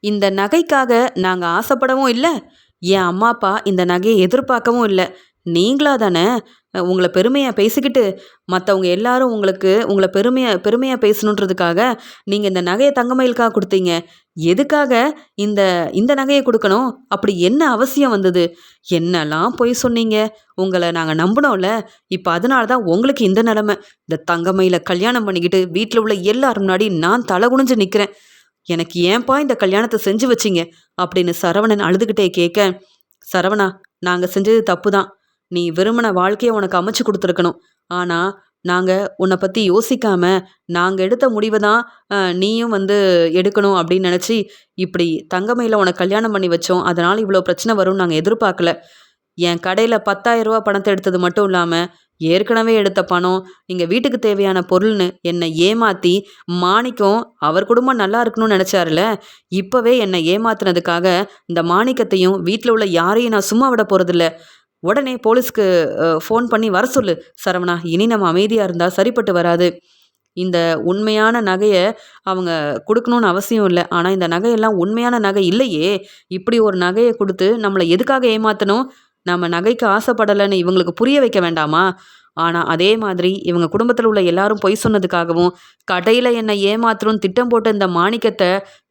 இந்த நகைக்காக நாங்கள் ஆசைப்படவும் இல்லை. என் அம்மா அப்பா இந்த நகையை எதிர்பார்க்கவும் இல்லை. நீங்களா தானே? உங்களை பெருமையாக பேசிக்கிட்டு மற்றவங்க எல்லாரும் உங்களுக்கு உங்களை பெருமையாக பெருமையாக பேசணுன்றதுக்காக நீங்கள் இந்த நகையை தங்கமயிலுக்காக கொடுத்தீங்க. எதுக்காக இந்த இந்த நகையை கொடுக்கணும்? அப்படி என்ன அவசியம் வந்தது? என்னெல்லாம் பொய் சொன்னீங்க? உங்களை நாங்கள் நம்பினோம்ல. இப்போ அதனால தான் உங்களுக்கு இந்த நிலமை. இந்த தங்கமயில கல்யாணம் பண்ணிக்கிட்டு வீட்டில் உள்ள எல்லாரும் முன்னாடி நான் தலை குனிஞ்சு நிற்கிறேன் எனக்கு ஏன்பா இந்த கல்யாணத்தை செஞ்சு வச்சிங்க? அப்படின்னு சரவணன் அழுதுகிட்டே கேட்க சரவணா நாங்கள் செஞ்சது தப்பு தான் நீ விரும்பின வாழ்க்கையை உனக்கு அமைச்சு கொடுத்துருக்கணும். ஆனால் நாங்கள் உன்னை பற்றி யோசிக்காம நாங்கள் எடுத்த முடிவை தான் நீயும் வந்து எடுக்கணும் அப்படின்னு நினச்சி இப்படி தங்கமையில் உனக்கு கல்யாணம் பண்ணி வச்சோம். அதனால் இவ்வளோ பிரச்சனை வரும்னு நாங்கள் எதிர்பார்க்கல. என் கடையில் பத்தாயிரம் ரூபா பணத்தை எடுத்தது மட்டும் இல்லாமல் ஏற்கனவே எடுத்த பணம் எங்கள் வீட்டுக்கு தேவையான பொருள்னு என்னை ஏமாற்றி மாணிக்கம் அவர் குடும்பம் நல்லா இருக்கணும்னு நினச்சாருல இப்போவே என்னை ஏமாத்தினதுக்காக இந்த மாணிக்கத்தையும் வீட்டில் உள்ள யாரையும் நான் சும்மா விட போகிறதில்ல உடனே போலீஸ்க்கு ஃபோன் பண்ணி வர சொல்லு சரவணா. இனி நம்ம அமைதியாக இருந்தால் சரிப்பட்டு வராது. இந்த உண்மையான நகையை அவங்க கொடுக்கணுன்னு அவசியம் இல்லை. ஆனால் இந்த நகையெல்லாம் உண்மையான நகை இல்லையே. இப்படி ஒரு நகையை கொடுத்து நம்மளை எதுக்காக ஏமாற்றணும் நம்ம நகைக்கு ஆசைப்படலைன்னு இவங்களுக்கு புரிய வைக்க வேண்டாமா? ஆனால் அதே மாதிரி இவங்க குடும்பத்தில் உள்ள எல்லாரும் பொய் சொன்னதுக்காகவும் கடையில் என்னை ஏமாத்தணும்னு திட்டம் போட்ட இந்த மாணிக்கத்தை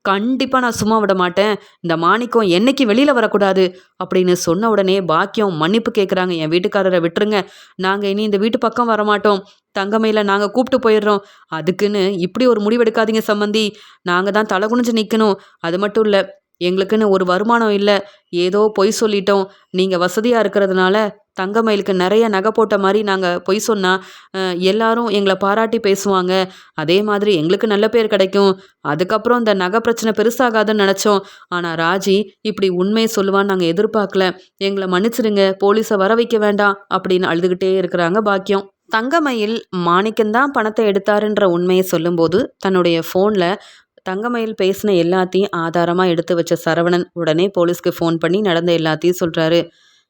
கண்டிப்பாக நான் சும்மா விட மாட்டேன். இந்த மாணிக்கம் என்னைக்கு வெளியில் வரக்கூடாது? அப்படின்னு சொன்ன உடனே பாக்கியம் மன்னிப்பு கேட்குறாங்க என் வீட்டுக்காரரை விட்டுருங்க. நாங்கள் இனி இந்த வீட்டு பக்கம் வரமாட்டோம். தங்கமையில் நாங்கள் கூப்பிட்டு போயிடுறோம். அதுக்குன்னு இப்படி ஒரு முடிவெடுக்காதீங்க சம்மந்தி நாங்கள் தான் தலை குனிஞ்சு நிற்கணும் அது மட்டும் இல்லை எங்களுக்குன்னு ஒரு வருமானம் இல்லை. ஏதோ பொய் சொல்லிட்டோம். நீங்கள் வசதியாக இருக்கிறதுனால தங்கமயிலுக்கு நிறைய நகை போட்ட மாதிரி நாங்கள் பொய் சொன்னால் எல்லாரும் எங்களை பாராட்டி பேசுவாங்க. அதே மாதிரி எங்களுக்கு நல்ல பேர் கிடைக்கும். அதுக்கப்புறம் இந்த நகை பிரச்சனை பெருசாகாதுன்னு நினச்சோம். ஆனால் ராஜி இப்படி உண்மையை சொல்லுவான்னு நாங்கள் எதிர்பார்க்கல. எங்களை மன்னிச்சிடுங்க. போலீஸை வர வைக்க வேண்டாம் அப்படின்னு அழுதுகிட்டே இருக்கிறாங்க பாக்கியம். தங்கமயில் மாணிக்கந்தான் பணத்தை எடுத்தாருன்ற உண்மையை சொல்லும்போது தன்னுடைய ஃபோனில் தங்கமயில் பேசின எல்லாத்தையும் ஆதாரமாக எடுத்து வச்ச சரவணன் உடனே போலீஸ்க்கு ஃபோன் பண்ணி நடந்த எல்லாத்தையும் சொல்கிறாரு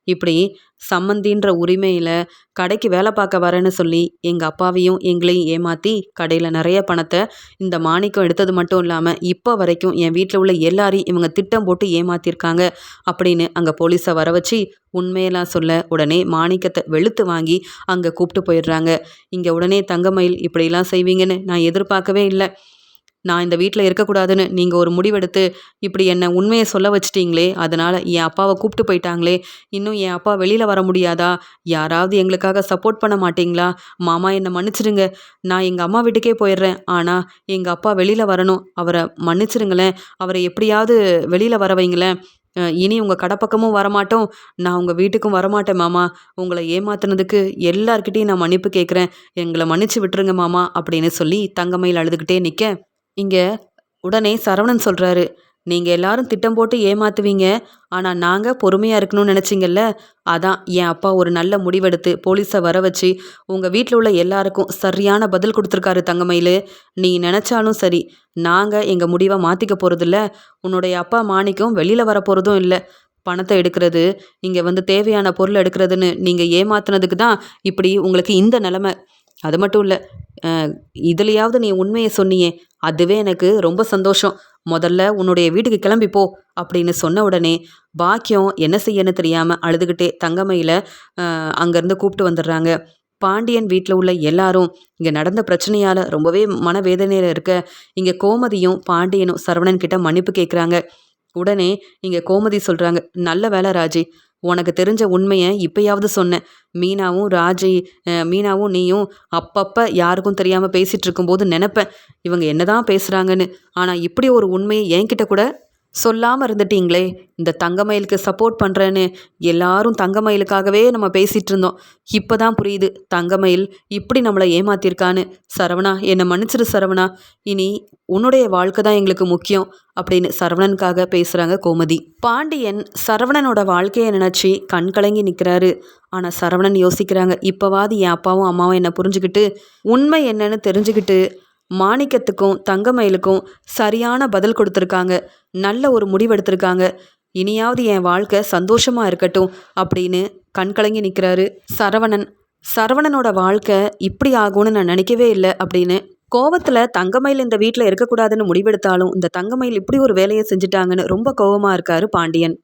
இப்படி சம்மந்தின்ற உரிமையில் கடைக்கு வேலை பார்க்க வரேன்னு சொல்லி எங்கள் அப்பாவையும் எங்களையும் ஏமாற்றி கடையில் நிறைய பணத்தை இந்த மாணிக்கம் எடுத்தது மட்டும் இல்லாமல் இப்போ வரைக்கும் என் வீட்டில் உள்ள எல்லாரையும் இவங்க திட்டம் போட்டு ஏமாத்திருக்காங்க அப்படின்னு அங்கே போலீஸை வர வச்சு உண்மையெல்லாம் சொல்ல உடனே மாணிக்கத்தை வெளுத்து வாங்கி அங்கே கூப்பிட்டு போயிடுறாங்க. இங்கே உடனே தங்கமயில் இப்படிலாம் செய்வீங்கன்னு நான் எதிர்பார்க்கவே இல்லை. நான் இந்த வீட்டில் இருக்கக்கூடாதுன்னு நீங்கள் ஒரு முடிவெடுத்து இப்படி என்னை உண்மையை சொல்ல வச்சிட்டிங்களே அதனால் என் அப்பாவை கூப்பிட்டு போயிட்டாங்களே இன்னும் என் அப்பா வெளியில் வர முடியாதா? யாராவது எங்களுக்காக சப்போர்ட் பண்ண மாட்டிங்களா? மாமா என்னை மன்னிச்சிடுங்க. நான் எங்கள் அம்மா வீட்டுக்கே போயிடுறேன். ஆனால் எங்கள் அப்பா வெளியில் வரணும். அவரை மன்னிச்சிடுங்களேன். அவரை எப்படியாவது வெளியில் வர வைங்களேன். இனி உங்கள் கடப்பக்கமும் வரமாட்டோம். நான் உங்கள் வீட்டுக்கும் வரமாட்டேன் மாமா. உங்களை ஏமாத்துனதுக்கு எல்லார்கிட்டையும் நான் மன்னிப்பு கேட்குறேன். எங்களை மன்னிச்சு விட்டுருங்க மாமா அப்படின்னு சொல்லி தங்கமையில் அழுதுகிட்டே நிற்க இங்கே உடனே சரவணன் சொல்கிறாரு நீங்கள் எல்லாரும் திட்டம் போட்டு ஏமாத்துவீங்க ஆனால் நாங்கள் பொறுமையாக இருக்கணும்னு நினச்சிங்கல்ல அதான் என் அப்பா ஒரு நல்ல முடிவெடுத்து போலீஸை வர வச்சு உங்கள் வீட்டில் உள்ள எல்லாருக்கும் சரியான பதில் கொடுத்துருக்காரு தங்கமயில். நீ நினச்சாலும் சரி நாங்கள் எங்கள் முடிவை மாற்றிக்க போகிறதில்ல உன்னுடைய அப்பா மாணிக்கம் வெளியில் வர போகிறதும் இல்லை. பணத்தை எடுக்கிறது இங்கே வந்து தேவையான பொருள் எடுக்கிறதுன்னு நீங்கள் ஏமாத்துனதுக்கு தான் இப்படி உங்களுக்கு இந்த நிலமை அது மட்டும் இல்லை இதுலையாவது நீ உண்மையை சொன்னியே அதுவே எனக்கு ரொம்ப சந்தோஷம். முதல்ல உன்னுடைய வீட்டுக்கு கிளம்பி போ அப்படின்னு சொன்ன உடனே பாக்கியம் என்ன செய்யன்னு தெரியாமல் அழுதுகிட்டே தங்கமையில் அங்கேருந்து கூப்பிட்டு வந்துடுறாங்க. பாண்டியன் வீட்டில் உள்ள எல்லாரும் இங்கே நடந்த பிரச்சனையால் ரொம்பவே மனவேதனையில் இருக்க. இங்கே கோமதியும் பாண்டியனும் சரவணன் கிட்ட மன்னிப்பு கேட்குறாங்க உடனே இங்கே கோமதி சொல்கிறாங்க நல்ல வேலை ராஜி உனக்கு தெரிஞ்ச உண்மையை இப்பயாவது சொன்னேன் மீனாவும் ராஜி மீனாவும் நீயும் அப்பப்போ யாருக்கும் தெரியாமல் பேசிகிட்டு இருக்கும்போது நினப்பேன். இவங்க என்ன தான் பேசுகிறாங்கன்னு ஆனால் இப்படி ஒரு உண்மையை என்கிட்ட கூட சொல்லாமல் இருந்துட்டீங்களே இந்த தங்கமயிலுக்கு சப்போர்ட் பண்ணுறேன்னு எல்லாரும் தங்கமயிலுக்காகவே நம்ம பேசிகிட்டு இருந்தோம். இப்போ தான் புரியுது தங்கமயில் இப்படி நம்மளை ஏமாத்திருக்கான்னு. சரவணா என்னை மன்னிச்சிரு சரவணா. இனி உன்னுடைய வாழ்க்கை தான் எங்களுக்கு முக்கியம் அப்படின்னு சரவணனுக்காக பேசுகிறாங்க கோமதி. பாண்டியன் சரவணனோட வாழ்க்கையை நினச்சி கண் கலங்கி நிற்கிறாரு ஆனால் சரவணன் யோசிக்கிறாங்க இப்போவாது என் அப்பாவும் அம்மாவும் என்னை புரிஞ்சுக்கிட்டு உண்மை என்னன்னு தெரிஞ்சுக்கிட்டு மாணிக்கத்துக்கும் தங்கமயிலுக்கும் சரியான பதில் கொடுத்துருக்காங்க. நல்ல ஒரு முடிவெடுத்திருக்காங்க. இனியாவது என் வாழ்க்கை சந்தோஷமாக இருக்கட்டும் அப்படின்னு கண்கலங்கி நிற்கிறாரு சரவணன். சரவணனோட வாழ்க்கை இப்படி ஆகும்னு நான் நினைக்கவே இல்லை அப்படின்னு கோவத்தில் தங்கமயில் இந்த வீட்டில் இருக்கக்கூடாதுன்னு முடிவெடுத்தாலும் இந்த தங்கமயில் இப்படி ஒரு வேலையை செஞ்சுட்டாங்கன்னு ரொம்ப கோவமாக இருக்காரு பாண்டியன்.